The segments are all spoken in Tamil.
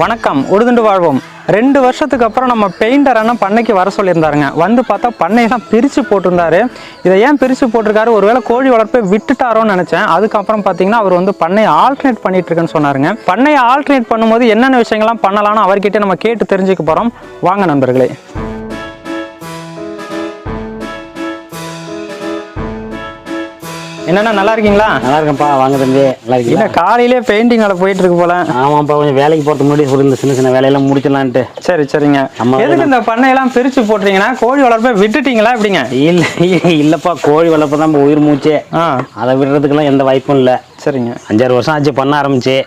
வணக்கம் உடுதுண்டு வாழ்வோம். ரெண்டு வருஷத்துக்கு அப்புறம் நம்ம பெயிண்டர் அண்ணன் பண்ணைக்கு வர சொல்லியிருந்தாருங்க. வந்து பார்த்தா பண்ணையெல்லாம் பிரித்து போட்டிருந்தாரு. இதை ஏன் பிரித்து போட்டிருக்காரு? ஒருவேளை கோழி வளர்ப்பை விட்டுட்டாரோன்னு நினச்சேன். அதுக்கப்புறம் பார்த்தீங்கன்னா அவர் வந்து பண்ணையை ஆல்டர்னேட் பண்ணிட்டு இருக்குன்னு சொன்னாருங்க. பண்ணையை ஆல்டர்னேட் பண்ணும்போது என்னென்ன விஷயங்கள்லாம் பண்ணலாம்னு அவர்கிட்ட நம்ம கேட்டு தெரிஞ்சுக்க போகிறோம் வாங்க நண்பர்களே. என்னண்ணா நல்லா இருக்கீங்களா? நல்லா இருக்கேன்ப்பா. வாங்க தம்பி. நல்லா இருக்கீங்களா? இல்லை காலையிலே பெயிண்டிங் வேலை போயிட்டு இருக்கு போல. ஆமாப்பா கொஞ்சம் வேலைக்கு போகிறதுக்கு முன்னாடி சொல்லி இந்த சின்ன சின்ன வேலையெல்லாம் முடிச்சிடலான்ட்டு. சரி சரிங்க. நம்ம எதுக்கு இந்த பண்ணையெல்லாம் பிரிச்சு போட்டுறீங்கன்னா கோழி வளர்ப்பை விட்டுட்டீங்களா எப்படிங்க? இல்லை இல்லைப்பா. கோழி வளர்ப்பு தான் உயிர் மூச்சே. ஆ. அதை விடுறதுக்கெல்லாம் எந்த வாய்ப்பும் இல்லை. சரிங்க. அஞ்சாறு வருஷம் ஆச்சு பண்ண ஆரம்பிச்சு.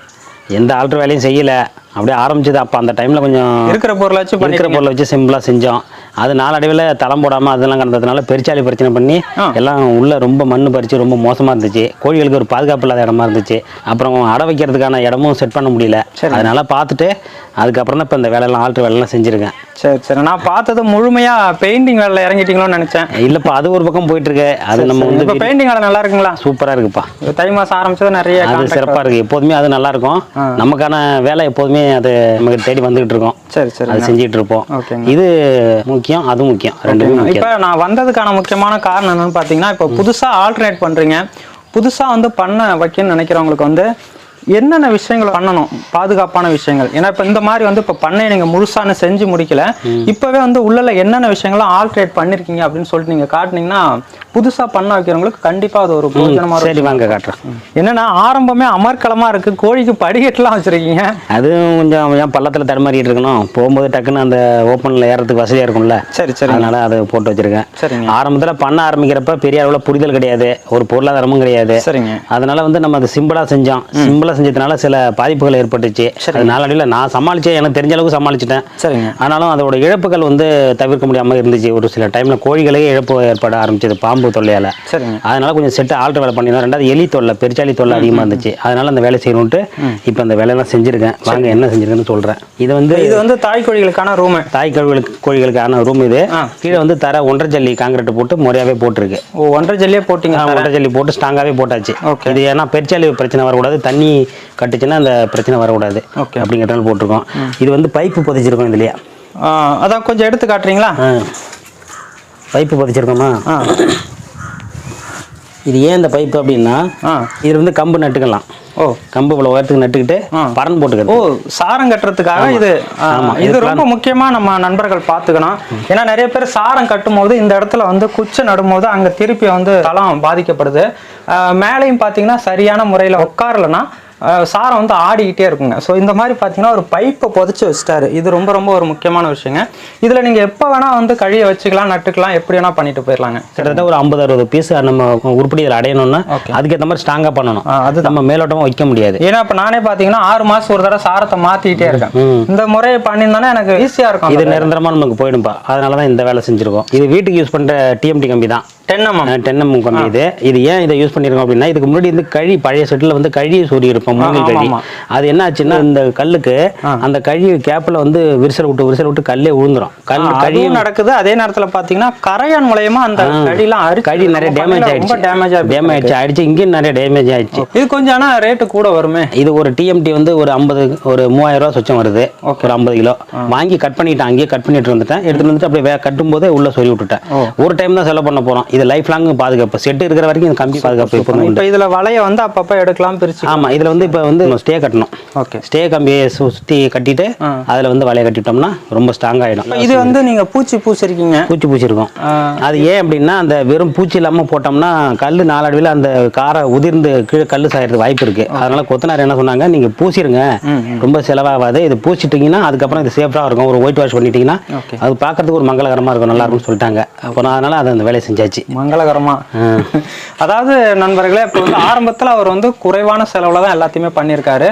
எந்த ஆல்ட்ரு வேலையும் செய்யலை. அப்படியே ஆரம்பிச்சது. அப்போ அந்த டைமில் கொஞ்சம் இருக்கிற பொருளை வச்சு இருக்கிற பொருளை வச்சு சிம்பிளாக செஞ்சோம். அது நாளடைவில் தளம் போடாமல் அதெல்லாம் கிடந்ததுனால பெருச்சாளி பிரச்சனை பண்ணி. எல்லாம் உள்ள ரொம்ப மண் பறிச்சு ரொம்ப மோசமாக இருந்துச்சு. கோழிகளுக்கு ஒரு பாதுகாப்பு இல்லாத இடமா இருந்துச்சு. அப்புறம் அடை வைக்கிறதுக்கான இடமும் செட் பண்ண முடியல. அதனால பார்த்துட்டு அதுக்கப்புறம் தான் இப்போ இந்த வேலையெல்லாம் ஆல்ட்ரு வேலையெல்லாம் செஞ்சுருக்கேன். சரி சரி. நான் பார்த்தது முழுமையா பெயிண்டிங் வேலையில் இறங்கிட்டீங்களோன்னு நினைச்சேன். இல்லைப்பா அது ஒரு பக்கம் போயிட்டு இருக்கு அது நம்ம வந்து இப்போ பெயிண்டிங் வேலை நல்லா இருக்குங்களா? சூப்பராக இருக்குப்பா. தை மாசம் ஆரம்பிச்சது நிறைய அது சிறப்பாக இருக்கு. எப்போதுமே அது நல்லா இருக்கும். ஆ. நமக்கான வேலை எப்போதுமே அது நமக்கு தேடி வந்துகிட்டு இருக்கோம் சரி சரி. அது செஞ்சுட்டு இருப்போம். இது முக்கியம் அது முக்கியம். ரெண்டுமே முக்கியம். இப்போ நான் வந்ததுக்கான முக்கியமான காரணம் என்னன்னு பார்த்தீங்கன்னா இப்போ புதுசாக ஆல்டர்னேட் பண்ணுறீங்க புதுசாக வந்து பண்ண வைக்கணும்னு நினைக்கிறவங்களுக்கு வந்து என்னென்ன விஷயங்கள் பண்ணணும்? பாதுகாப்பான விஷயங்கள். ஏன்னா இப்போ இந்த மாதிரி வந்து இப்போ பண்ணை நீங்கள் முழுசான செஞ்சு முடிக்கல. இப்போவே வந்து உள்ள என்னென்ன விஷயங்கள்லாம் ஆல்ட்ரேட் பண்ணியிருக்கீங்க அப்படின்னு சொல்லிட்டு நீங்கள் காட்டுனீங்கன்னா புதுசாக பண்ண வைக்கிறவங்களுக்கு கண்டிப்பாக அது ஒரு பிரயோஜனமாக சரி வாங்க காட்டுறேன் என்னன்னா ஆரம்பமே அமர்க்களமாக இருக்குது கோழிக்கு படிக்கட்டுலாம் வச்சுருக்கீங்க. அதுவும் கொஞ்சம் ஏன் பள்ளத்தில் தடுமாறிட்டு இருக்கணும். போகும்போது டக்குன்னு அந்த ஓப்பனில் ஏறதுக்கு வசதியாக இருக்கும்ல. சரி சரி அதனால அதை போட்டு வச்சிருக்கேன். சரிங்க. ஆரம்பத்தில் பண்ண ஆரம்பிக்கிறப்ப பெரிய அளவில் புரிதல் கிடையாது. ஒரு பொருளாதாரமும் கிடையாது. சரிங்க. அதனால வந்து நம்ம அது சிம்பிளாக செஞ்சோம். சிம்பிளாக செஞ்சதுனால சில பாதிப்புகள் ஏற்பட்டுச்சு. அது நாளடைவில் நான் சமாளிச்சேன் எனக்கு தெரிஞ்ச அளவுக்கு சமாளிச்சிட்டேன். சரிங்க. ஆனாலும் அதோட இழப்புகள் வந்து தவிர்க்க முடியாமல் இருந்துச்சு. ஒரு சில டைமில் கோழிகளே இழப்பு ஏற்பட ஆரம்பிச்சது பாம்பு தொல்லையால். சரிங்க. அதனால கொஞ்சம் செட்டு ஆல்ட்ரு வேலை பண்ணியிருந்தோம். ரெண்டாவது எலி தொல்லை பெருச்சாலி தொல்லை அதிகமாக இருந்துச்சு. அதனால அந்த வேலை செய்யணுன்ட்டு இப்போ அந்த வேலையெல்லாம் செஞ்சுருக்கேன். வாங்க என்ன செஞ்சிருக்கேன்னு சொல்கிறேன் இது வந்து இது வந்து தாய் கோழிகளுக்கான ரூமு தாய் கழுவுகளுக்கு கோழிகளுக்கான ரூம் இது. கீழே வந்து தர ஒன்றரை ஜல்லி காங்கிரீட் போட்டு முறையாவே போட்டிருக்கு. ஓ ஒன்றரை ஜல்லியே போட்டிங்க ஒன்றரை ஜல்லி போட்டு ஸ்ட்ராங்காகவே போட்டாச்சு. Okay. இது ஏன்னா பெருச்சாலி பிரச்சனை வரக்கூடாது. தண்ணி கட்டுச்சுன்னா அந்த பிரச்சனை வரக்கூடாது Okay. அப்படிங்கிறதால போட்டிருக்கோம். இது வந்து பைப்பு பதிச்சிருக்கோம் இதுலயே. அதான் கொஞ்சம் எடுத்து காட்டுறீங்களா. பைப்பு பதிச்சிருக்கோமா? இது ஏன் இந்த பைப்பு அப்படின்னா ஆ. இதுல வந்து கம்பு நட்டுக்கலாம். ஓ. கம்பு இவ்வளவு உயரத்துக்கு நட்டுக்கிட்டு ஆ. பரன் ஓ போட்டுக்கிறது சாரம் கட்டுறதுக்காக இது இது இது ரொம்ப முக்கியமா நம்ம நண்பர்கள் பார்த்துக்கணும். ஏன்னா நிறைய பேர் சாரம் கட்டும்போது இந்த இடத்துல வந்து குச்சை நடும்போது அங்க திருப்பி வந்து தளம் பாதிக்கப்படுது. மேலேயும் பார்த்தீங்கன்னா சரியான முறையில் உட்காரலன்னா சாரம் வந்து ஆடிக்கிட்டே இருக்குங்க. ஸோ இந்த மாதிரி பார்த்தீங்கன்னா ஒரு பைப்பை புதைச்சி வச்சிட்டாரு. இது ரொம்ப ரொம்ப ஒரு முக்கியமான விஷயங்க. இதில் நீங்கள் எப்போ வேணால் வந்து கழியை வச்சுக்கலாம் நட்டுக்கலாம் எப்படி வேணால் பண்ணிட்டு போயிடலாங்க கிட்டத்தட்ட ஒரு ஐம்பது அறுபது பீஸ் நம்ம உருப்படிகள் அடையணும்னா. அதுக்கேற்ற மாதிரி ஸ்ட்ராங்கா பண்ணணும். அது நம்ம மேலோட்டமா வைக்க முடியாது. ஏன்னா இப்போ நானே பார்த்தீங்கன்னா ஆறு மாதம் ஒரு தடவை சாரத்தை மாற்றிக்கிட்டே இருக்கேன். இந்த முறையை பண்ணியிருந்தோன்னா எனக்கு ஈஸியாக இருக்கும். இது நிரந்தரமா நமக்கு போயிடும்பா. அதனால தான் இந்த வேலை செஞ்சிருக்கோம். இது வீட்டுக்கு யூஸ் பண்ற டிஎம்டி கம்பி தான். டென் எம்எம் டென் எம் கம்பி இது. இது ஏன் இதை யூஸ் பண்ணிருக்கோம் அப்படின்னா இதுக்கு முன்னாடி வந்து கழி பழைய செட்டில் வந்து கழி சொறி இருப்போம் மூங்கில் கழி. அது என்ன ஆச்சுன்னா இந்த கல்லுக்கு. அந்த கழி கேப்ல வந்து விரிசல் விட்டு விரிசல் விட்டு கல்லே விழுந்துரும் கல் கழி நடக்குது. அதே நேரத்துல பாத்தீங்கன்னா கரையான் மூலயமா அந்த அரிச்சு கழி நிறைய டேமேஜ் ஆயிடுச்சு. டேமேஜ் டேமேஜ் ஆயிடுச்சு. இங்கேயும் நிறைய டேமேஜ் ஆயிடுச்சு. இது கொஞ்சம் ஆனா ரேட்டு கூட வருமே. இது ஒரு டிஎம்டி வந்து ஒரு ஐம்பது ஒரு மூவாயிரம் ரூபா சொச்சம் வருது. ஒரு ஐம்பது கிலோ. வாங்கி கட் பண்ணிட்டேன். அங்கேயே கட் பண்ணிட்டு வந்துட்டேன். எடுத்துட்டு வந்துட்டு அப்படியே கட்டும் போதே உள்ள சொறி விட்டுட்டேன். ஒரு டைம் தான் செலவு பண்ண போறோம். இது லைஃப் லாங் பாதுகாப்பு. செட்டு இருக்கிற வரைக்கும் இந்த கம்பி பாதுகாப்பு எப்பவுமே உண்டு இப்ப இதுல வலைய வந்து அப்பப்ப எடுக்கலாம் பிரிச்சு ஆமா இதுல வந்து இப்போ வந்து ஸ்டே கட்டணும். ஓகே ஸ்டே கம்பியை சு- சுத்தி கட்டிட்டு. அதுல வந்து வலைய கட்டிட்டோம்னா ரொம்ப ஸ்ட்ராங் ஆயிடும். இது வந்து நீங்க பூச்சி பூசிருக்கீங்க. பூச்சி பூச்சி இருக்கும் ஆ, அது ஏன் அப்படின்னா அந்த வெறும் பூச்சி இல்லாம போட்டோம்னா கல் நாளடைவில் அந்த காரை உதிர்ந்து கீழே கல் சாயறதுக்கு வாய்ப்பு இருக்கு. அதனால கொத்தனார் என்ன சொன்னாங்க நீங்க பூசிருங்க. ரொம்ப செலவாகாது. இது பூசிட்டீங்கன்னா அதுக்கப்புறம் இது சேஃபாக இருக்கும். ஒரு ஒயிட் வாஷ் பண்ணிட்டீங்கன்னா. அது பார்க்கறதுக்கு ஒரு மங்களகரமா இருக்கும். நல்லா இருக்கும்னு சொல்லிட்டாங்க. அப்போ நான் அதனால அதை அந்த வேலையை செஞ்சாச்சு. மங்களகரமா. அதாவது நண்பர்களே இப்போ வந்து ஆரம்பத்தில் அவர் வந்து குறைவான செலவில் தான் எல்லாத்தையுமே பண்ணியிருக்காரு.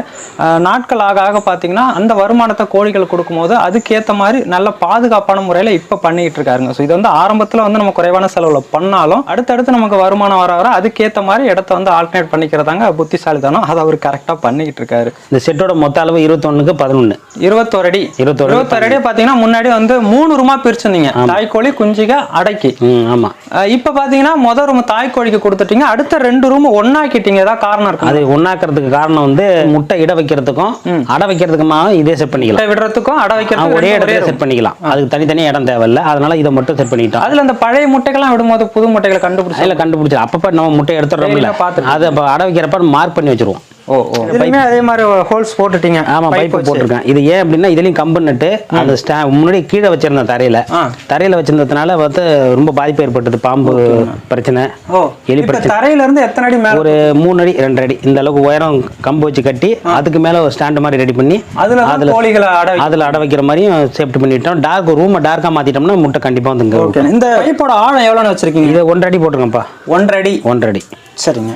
நாட்கள் ஆக ஆக பார்த்தீங்கன்னா அந்த வருமானத்தை கோழிகள் கொடுக்கும்போது அதுக்கேற்ற மாதிரி நல்ல பாதுகாப்பான முறையில் இப்போ பண்ணிக்கிட்டு இருக்காருங்க. ஸோ இது வந்து ஆரம்பத்தில் வந்து நம்ம குறைவான செலவில் பண்ணாலும் அடுத்தடுத்து நமக்கு வருமானம் வர வர அதுக்கேற்ற மாதிரி இடத்த வந்து ஆல்டர்னேட் பண்ணிக்கிறதாங்க புத்திசாலித்தனம். அதை அவர் கரெக்டாக பண்ணிக்கிட்டு இருக்காரு. இந்த செட்டோட மொத்த அளவு இருபத்தொன்னுக்கு பதினொன்று இருபத்தோரு அடி இருபத்தோரு இருபத்தோரு அடி பாத்தீங்கன்னா முன்னாடி வந்து மூணு ரூமா பிரிச்சிருந்தீங்க. தாய்க்கோழி குஞ்சிக அடைக்கி. ம் ஆமா. அஹ் இப்ப பாத்தீங்கன்னா முத ரூம் தாய்க்கோழிக்கு கொடுத்துட்டீங்க. அடுத்த ரெண்டு ரூம் ஒன்னாக்கிட்டீங்க ஏதாவது காரணம் இருக்கு அது ஒண்ணாக்குறதுக்கு காரணம் வந்து முட்டை இட வைக்கிறதுக்கும் அடை வைக்கிறதுக்குமா இதே செட் பண்ணிக்கலாம். விடுறதுக்கும் அடை வைக்கிறதுக்கும் ஒரே இடத்துல. செட் பண்ணிக்கலாம். அதுக்கு தனித்தனி இடம் தேவையில்ல. அதனால இதை மட்டும் செட் பண்ணிட்டோம். அதுல அந்த பழைய முட்டைகள்லாம் விடும்போது புது முட்டைகளை கண்டுபிடிச்சு அதில் கண்டுபிடிச்சி அப்பப்போ நம்ம முட்டை எடுத்துடுறோம்ல. Daily பார்த்துட்டு. அதை அடை வைக்கிறப்ப மார்க் பண்ணி வச்சிருவோம். ஓ ஓ. இதுலயுமே அதே மாதிரி ஹோல்ஸ் போட்டுட்டீங்க. ஆமா வச்சு. போட்டிருக்கேன். இது ஏன் அப்படின்னா இதுலயும் கம்பு நட்டு அந்த ஸ்டா முன்னாடி கீழே வச்சிருந்தேன் தரையில. தரையில வச்சிருந்ததுனால வந்து ரொம்ப பாதிப்பு ஏற்பட்டது. பாம்பு பிரச்சனை. ஓ எலி பிரச்சனை. தரையில இருந்து எத்தனை அடி மேல? ஒரு மூணு அடி ரெண்டு அடி. இந்த அளவுக்கு உயரம் கம்பு வச்சு கட்டி அதுக்கு மேல ஒரு ஸ்டாண்ட் மாதிரி ரெடி பண்ணி அதுல அதுல கோழிகளை அதுல அடை வைக்கிற மாதிரியும் சேஃப்டி பண்ணிட்டோம். டார்க் ரூமை டார்க்கா மாத்திட்டோம்னா முட்டை கண்டிப்பா வந்து இங்க ஓகே. இந்த பைப்போட ஆழம் எவ்வளவுன்னு வச்சிருக்கீங்க? இதை ஒன்றரை அடி போட்டுருங்கப்பா. ஒன்றரை அடி ஒன்றரை அடி சரிங்க.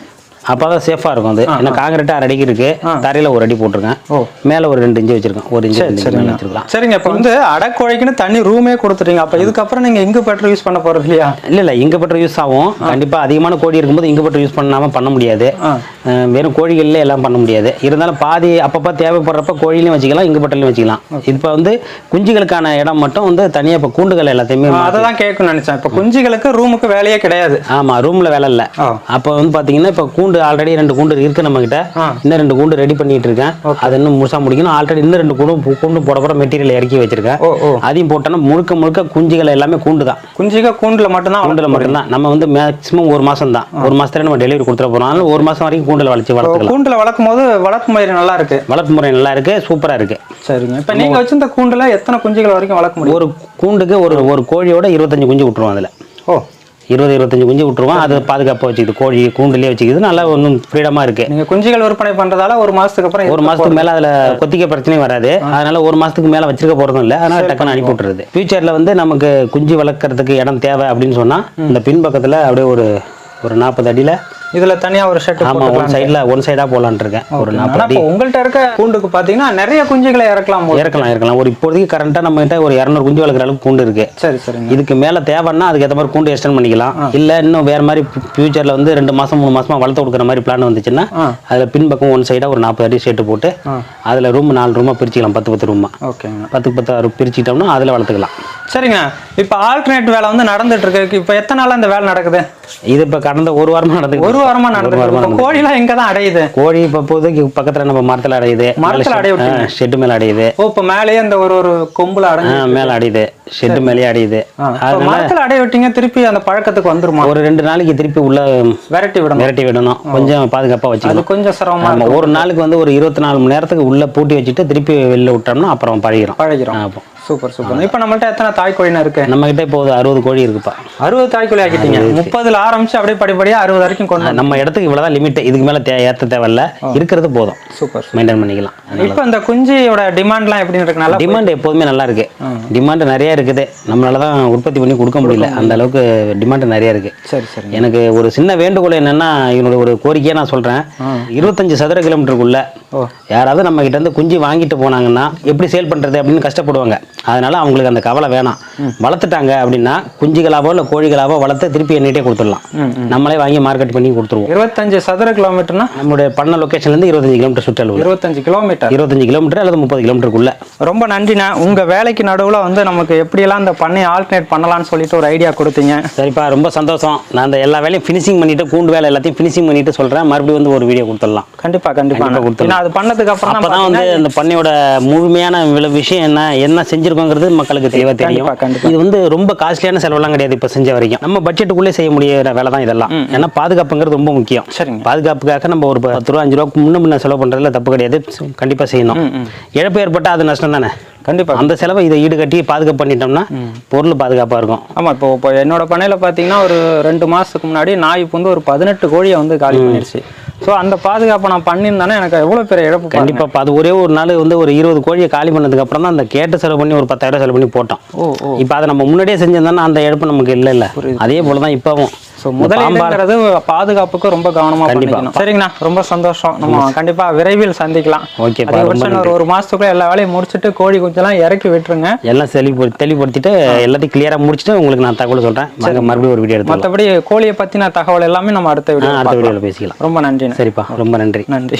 அப்பதான் சேஃபா இருக்கும் அது. ஏன்னா காங்கிரீட் அரை அடிக்கு இருக்கு. தரையில ஒரு அடி போட்டிருக்கேன். ஓ. மேல ஒரு ரெண்டு இன்ச்சு வச்சிருக்கேன். ஒரு இன்ச்சு மேல வச்சிருக்கலாம். சரிங்க இப்போ வந்து அடைக்கோழிக்குன்னு தனி ரூமே கொடுத்துட்டீங்க. அப்ப இதுக்கப்புறம் நீங்க இங்கு பெட்ரோல் யூஸ் பண்ண போறது இல்லையா? இல்ல இல்ல இங்க பட்டர் யூஸ் ஆகும். கண்டிப்பா அதிகமான கோழி இருக்கும்போது இங்க பட்டர் யூஸ் பண்ணாம பண்ண முடியாது. வெறும் கோழிகள்ல எல்லாம் பண்ண முடியாது. இருந்தாலும் பாதி அப்பப்ப தேவைப்படுறப்ப கோழிலையும் வச்சுக்கலாம் இங்க பட்டர்லையும் வச்சுக்கலாம். இப்போ வந்து குஞ்சுகளுக்கான இடம் மட்டும் வந்து தனியா இப்போ கூண்டுகள் எல்லாத்தையுமே மா- அதை தான் கேட்கணும்னு நினைச்சேன். இப்போ குஞ்சுகளுக்கு ரூமுக்கு வேலையே கிடையாது. ஆமா ரூம்ல வேலை இல்ல. அப்போ வந்து பாத்தீங்கன்னா இப்போ கூண்டு ஆல்ரெடி ரெண்டு கூண்டு இருக்கு நம்ம கிட்ட. இன்னும் ரெண்டு கூண்டு ரெடி பண்ணிட்டு இருக்கேன். அது இன்னும் முழுசா முடிக்கணும். ஆல்ரெடி இன்னும் ரெண்டு கூண்டு கூண்டு போட போற மெட்டீரியல் இறக்கி வச்சிருக்கேன். அதையும் போட்டோன்னா முழுக்க முழுக்க குஞ்சுகள் எல்லாமே கூண்டு தான். குஞ்சுக கூண்டுல மட்டும்தான் கூண்டுல மட்டும்தான். நம்ம வந்து மேக்ஸிமம் ஒரு மாசம் தான். ஒரு மாசத்துல நம்ம டெலிவரி கொடுத்துட போறோம். அதனால ஒரு மாசம் வரைக்கும் கூண்டுல வளர்ச்சி வளர்த்துக்கலாம். கூண்டுல வளர்க்கும் போது வளர்ப்பு முறை நல்லா இருக்கு. வளர்ப்பு முறை நல்லா இருக்கு. சூப்பரா இருக்கு. சரிங்க. இப்போ நீங்க வச்சிருந்த கூண்டுல எத்தனை குஞ்சுகள் வரைக்கும் வளர்க்க முடியும்? ஒரு கூண்டுக்கு ஒரு ஒரு கோழியோட இருபத்தஞ்சு குஞ்சு விட்டுருவோம் அதுல. ஓ இருபது இருபத்தஞ்சு குஞ்சு விட்டுருவோம். அது பாதுகாப்பாக வச்சுக்குது. கோழி கூண்டுலேயே வச்சுக்குது. நல்லா ஒன்றும் ஃப்ரீடமா இருக்கு. நீங்க குஞ்சுகள் விற்பனை பண்றதால ஒரு மாசத்துக்கு அப்புறம் ஒரு மாசத்துக்கு மேல அதுல கொத்திக்க பிரச்சனையும் வராது. அதனால ஒரு மாசத்துக்கு மேல வச்சிருக்க போறதும் இல்ல. அதனால டக்குன்னு அனுப்பி விட்டுறது. ஃபியூச்சர்ல வந்து நமக்கு குஞ்சு வளர்க்கறதுக்கு இடம் தேவை அப்படின்னு சொன்னா இந்த பின்பக்கத்துல அப்படியே ஒரு ஒரு நாற்பது அடியில இதுல தனியா ஒரு ஷெட் ஆமா ஒன் சைடுல ஒன் சைடா போலான்னு இருக்கேன். ஒரு நாற்பது உங்கள்ட்ட இருக்க கூண்டுக்கு பாத்தீங்கன்னா நிறைய குஞ்சுகளை இறக்கலாம். இறக்கலாம் இறக்கலாம். ஒரு இப்போதைக்கு கரண்டா நம்ம கிட்ட ஒரு இரநூறு குஞ்சு வளர்க்குற அளவுக்கு கூண்டு இருக்கு. சரி சரிங்க. இதுக்கு மேல தேவைன்னா அதுக்கு ஏற்ற மாதிரி கூண்டு எக்ஸ்டெண்ட் பண்ணிக்கலாம். இல்ல இன்னும் வேற மாதிரி ஃபியூச்சர்ல வந்து ரெண்டு மாசம் மூணு மாசமா வளர்த்து கொடுக்குற மாதிரி பிளான் வந்துச்சுன்னா. அதுல பின்பக்கம் ஒன் சைடா ஒரு நாற்பது அடி ஷெட்டு போட்டு. அதுல ரூம் நாலு ரூமா பிரிச்சுக்கலாம். பத்து பத்து ரூமா பத்துக்கு பத்து ஆறு பிரிச்சுக்கிட்டோம்னா அதில் வளர்த்துக்கலாம். சரிங்க. இப்போ ஆல்டர்னேட் வேலை வந்து நடந்துட்டு இருக்கு இப்போ எத்தனை நாளா இந்த வேலை நடக்குது? இது இப்போ கடந்த ஒரு வாரமா நடந்து ஒரு வாரமா இப்போ கோழிலாம் எங்க தான் அடையுது? கோழி இப்போ இப்போதைக்கு பக்கத்துல நம்ம மரத்துல அடையுது. மரத்துல அடைய? ஷெட்டு மேல அடையுது. ஓ இப்போ மேலேயே அந்த ஒரு ஒரு கொம்புல அடைஞ்சு மேல அடையுது. ஷெட்டு மேலேயே அடையுது. மரத்துல அடைய விட்டீங்க திருப்பி அந்த பழக்கத்துக்கு வந்துருமா? ஒரு ரெண்டு நாளைக்கு திருப்பி உள்ள விரட்டி விடணும். விரட்டி விடணும். கொஞ்சம் பாதுகாப்பா வச்சுக்கணும். கொஞ்சம் சிரமமா நம்ம ஒரு நாளுக்கு வந்து ஒரு இருபத்தி நாலு மணி நேரத்துக்கு உள்ள பூட்டி வச்சுட்டு திருப்பி வெளில விட்டோம்னா அப்புறம் பழகிறோம் பழகிறோம் அப்போ. Super super. இப்போ நம்மள்ட்ட எத்தனை தாய் கோழினா இருக்கு? நம்ம கிட்ட இப்போ அறுபது கோழி இருக்குப்பா. அறுபது தாய் கோழி ஆக்கிட்டீங்க. முப்பதுல ஆரம்பிச்சு அப்படியே படிப்படியா அறுபது வரைக்கும் கொண்டு நம்ம இடத்துக்கு இவ்வளவுதான் லிமிட் இதுக்கு மேல தே ஏத்த தேவையில்ல. இருக்கிறது போதும். சூப்பர் மெயின்டைன் பண்ணிக்கலாம். இப்போ இந்த குஞ்சியோட டிமாண்ட்லாம் எப்படி இருக்கு? நல்லா டிமாண்ட் எப்போதுமே நல்லா இருக்கு. டிமாண்ட் நிறைய இருக்குது. நம்மளால தான் உற்பத்தி பண்ணி கொடுக்க முடியல. அந்த அளவுக்கு டிமாண்ட் நிறைய இருக்கு. சரி சரி. எனக்கு ஒரு சின்ன வேண்டுகோள் என்னன்னா என்னோட ஒரு கோரிக்கையை நான் சொல்றேன். இருபத்தஞ்சு சதுர கிலோமீட்டருக்குள்ள. யாராவது நம்ம கிட்ட இருந்து குஞ்சு வாங்கிட்டு போனாங்கன்னா எப்படி சேல் பண்றது அப்படின்னு கஷ்டப்படுவாங்க. அதனால அவங்களுக்கு அந்த கவலை வேணாம். வளர்த்துட்டாங்க அப்படின்னா குஞ்சுகளாவோ இல்லை கோழிகளாவோ வளர்த்து திருப்பி எண்ணிட்டே கொடுத்துடலாம். நம்மளே வாங்கி மார்க்கெட் பண்ணி கொடுத்துருவோம். இருபத்தஞ்சு சதுர கிலோமீட்டர்னா நம்மளுடைய பண்ண லொகேஷன்ல இருந்து இருபத்தஞ்சு கிலோமீட்டர் சுற்றளவு. இருபத்தஞ்சு கிலோமீட்டர் இருபத்தஞ்சு கிலோமீட்டர் அல்லது முப்பது கிலோமீட்டருக்குள்ள ரொம்ப நன்றிண்ணா. உங்க வேலைக்கு நடுவுல வந்து நமக்கு எப்படியெல்லாம் இந்த பண்ணை ஆல்டர்னேட் பண்ணலாம்னு சொல்லிட்டு ஒரு ஐடியா கொடுத்தீங்க. சரிப்பா ரொம்ப சந்தோஷம். நான் அந்த எல்லா வேலையும் ஃபினிஷிங் பண்ணிட்டு கூண்டு வேலை எல்லாத்தையும் ஃபினிஷிங் பண்ணிட்டு சொல்றேன். மறுபடியும் வந்து ஒரு வீடியோ கொடுத்துடலாம். கண்டிப்பா கண்டிப்பா. கண்டிப்பா கொடுத்துடலாம். அது பண்ணதுக்கு அப்புறம் தான் வந்து அந்த பண்ணையோட முழுமையான விஷயம் என்ன என்ன செஞ்சிருக்கோங்கிறது மக்களுக்கு தெளிவா தெரியும். இது வந்து ரொம்ப காஸ்ட்லியான செலவெல்லாம் கிடையாது இப்ப செஞ்ச வரைக்கும். நம்ம பட்ஜெட்டுக்குள்ளே செய்ய முடியாத வேலை தான் இதெல்லாம். ஏன்னா பாதுகாப்புங்கிறது ரொம்ப முக்கியம். சரிங்க. பாதுகாப்புக்காக நம்ம ஒரு பத்து ரூபா அஞ்சு ரூபா முன்ன முன்ன செலவு பண்றதுல தப்பு கிடையாது. கண்டிப்பா செய்யணும். இழப்பு ஏற்பட்டா அது நஷ்டம் தானே? கண்டிப்பா. அந்த செலவை இதை ஈடு கட்டி பாதுகாப்பு பண்ணிட்டோம்னா பொருள் பாதுகாப்பா இருக்கும். ஆமா இப்போ இப்போ என்னோட பண்ணையில பாத்தீங்கன்னா ஒரு ரெண்டு மாசத்துக்கு முன்னாடி நாய் இப்போ வந்து ஒரு பதினெட்டு கோழியை வந்து காலி பண்ணிருச்சு. ஸோ அந்த பாதுகாப்பை நான் பண்ணியிருந்தானே எனக்கு எவ்வளவு பெரிய இழப்பு பாருங்க. கண்டிப்பா இப்ப அது ஒரே ஒரு நாள் வந்து ஒரு இருபது கோழியை காலி பண்ணதுக்கு அப்புறம் தான் அந்த கேட்ட செலவு பண்ணி ஒரு பத்தாயிரம் செலவு பண்ணி போட்டோம் இப்போ அதை நம்ம முன்னாடியே செஞ்சிருந்தோம்னா அந்த இழப்பு நமக்கு இல்லை இல்லை அதே போல தான் இப்போவும். ஸோ முதலீடுங்கிறது பாதுகாப்புக்கு ரொம்ப கவனமா கண்டிப்பா. பண்ணிக்கணும். சரிங்கண்ணா? ரொம்ப சந்தோஷம். நம்ம கண்டிப்பா விரைவில் சந்திக்கலாம். ரொம்ப ஒரு ஒரு மாசத்துக்குள்ள எல்லா வேலையும் முடிச்சுட்டு கோழி குஞ்செல்லாம் இறக்கி விட்டுருங்க. எல்லாம் தெளிவு தெளிவுபடுத்திட்டு எல்லாத்தையும் கிளியரா முடிச்சுட்டு உங்களுக்கு நான் தகவல் சொல்றேன். வாங்க மறுபடியும் ஒரு வீடியோ மற்றபடி கோழியை பத்தின தகவல் எல்லாமே நம்ம அடுத்த வீடியோ அடுத்த வீடியோவில் பேசிக்கலாம். ரொம்ப நன்றிண்ணா. சரிப்பா ரொம்ப நன்றி. நன்றி.